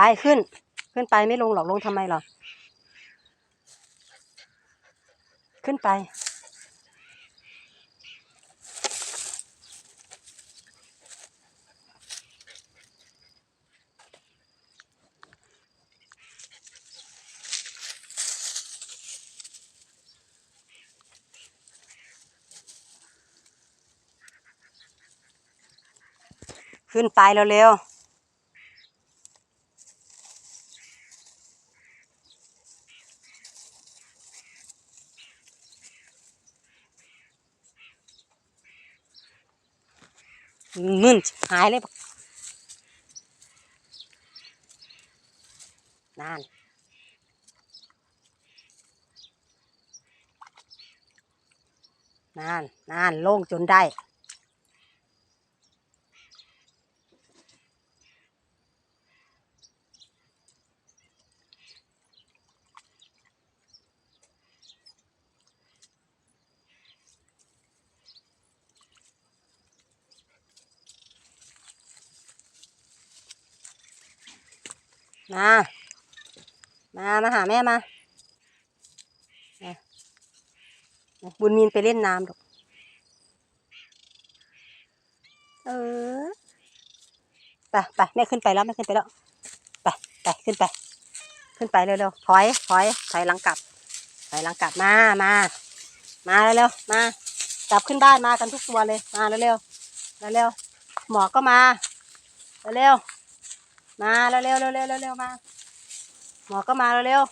ไปขึ้น ขึ้นไปไม่ลงหรอกลงทำไมหรอ ขึ้นไป ขึ้นไปเร็วๆ มึนหายเลยนานนานนานโล่งจนได้ มา มา มาหาแม่มา บุญมีนไปเล่นน้ำดอก เออ ไปไปแม่ขึ้นไปแล้วแม่ขึ้นไปแล้ว ไปไปขึ้นไป ขึ้นไปเร็วๆถอยถอยถอยหลังกลับถอยหลังกลับมา มา มาเร็วๆมา กลับขึ้นบ้านมากันทุกตัวเลย มาเร็วๆเร็วๆหมอก็มา เร็วๆ มาเร็วเร็วเร็วเร็วเร็วมาหมอก็มาเร็วเร็ว